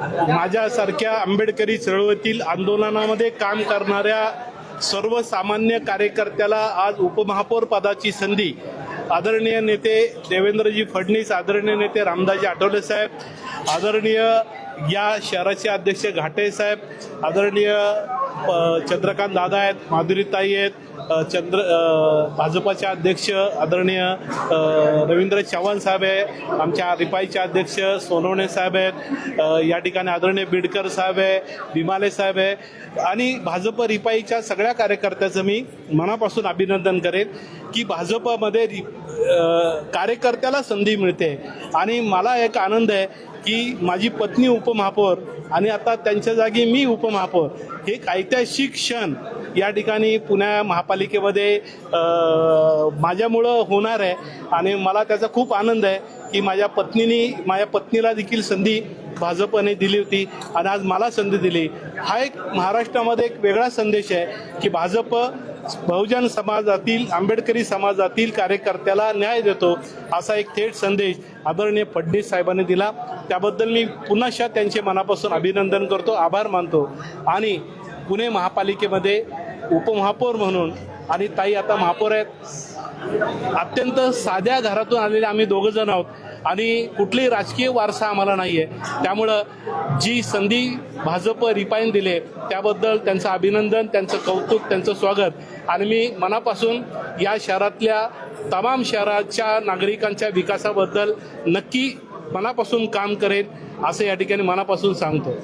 माझ्यासारख्या आंबेडकरी चळवळीतील आंदोलनामध्ये काम करणाऱ्या सर्वसामान्य कार्यकर्त्याला आज उपमहापौर पदाची संधी आदरणीय नेते देवेंद्रजी फडणवीस आदरणीय नेते रामदासजी आठवले साहेब आदरणीय या शहराचे अध्यक्ष घाटे साहेब आदरणीय चंद्रकांत दादा आहेत माधुरीताई आहेत चंद्र भाजपाचे अध्यक्ष आदरणीय रवींद्र चव्हाण साहेब आहे आमच्या रिपाईचे अध्यक्ष सोनवणे साहेब आहेत या ठिकाणी आदरणीय बिडकर साहेब आहे भीमाले साहेब आहे आणि भाजप रिपाईच्या सगळ्या कार्यकर्त्याचं मी मनापासून अभिनंदन करेन की भाजपमध्ये रि कार्यकर्त्याला संधी मिळते. आणि मला एक आनंद आहे की माझी पत्नी उपमहापौर आणि आता त्यांच्या जागी मी उपमहापौर. हे एक ऐतिहासिक क्षण या ठिकाणी पुण्या महापालिकेमध्ये माझ्यामुळं होणार आहे. आणि मला त्याचा खूप आनंद आहे की माझ्या पत्नीनी माझ्या पत्नीला देखील संधी भाजपने दिली होती आणि आज मला संधी दिली. हा एक महाराष्ट्रामध्ये एक वेगळा संदेश आहे की भाजप बहुजन समाजातील आंबेडकरी समाजातील कार्यकर्त्याला न्याय देतो असा एक थेट संदेश आदरणीय फडणवीस साहेबांनी दिला. त्याबद्दल मी पुन्हाशा त्यांचे मनापासून अभिनंदन करतो आभार मानतो. आणि पुणे महापालिकेमध्ये उपमहापौर म्हणून आणि ताई आता महापौर आहेत. अत्यंत साध्या घरातून आलेले आम्ही दोघं जण आहोत. आणि कुठलीही राजकीय वारसा आम्हाला नाही आहे त्यामुळं जी संधी भाजप रिपाईन दिले त्याबद्दल त्यांचं अभिनंदन त्यांचं कौतुक त्यांचं स्वागत. आणि मी मनापासून या शहरातल्या तमाम शहराच्या नागरिकांच्या विकासाबद्दल नक्की मनापासून काम करेन असं या ठिकाणी मनापासून सांगतो.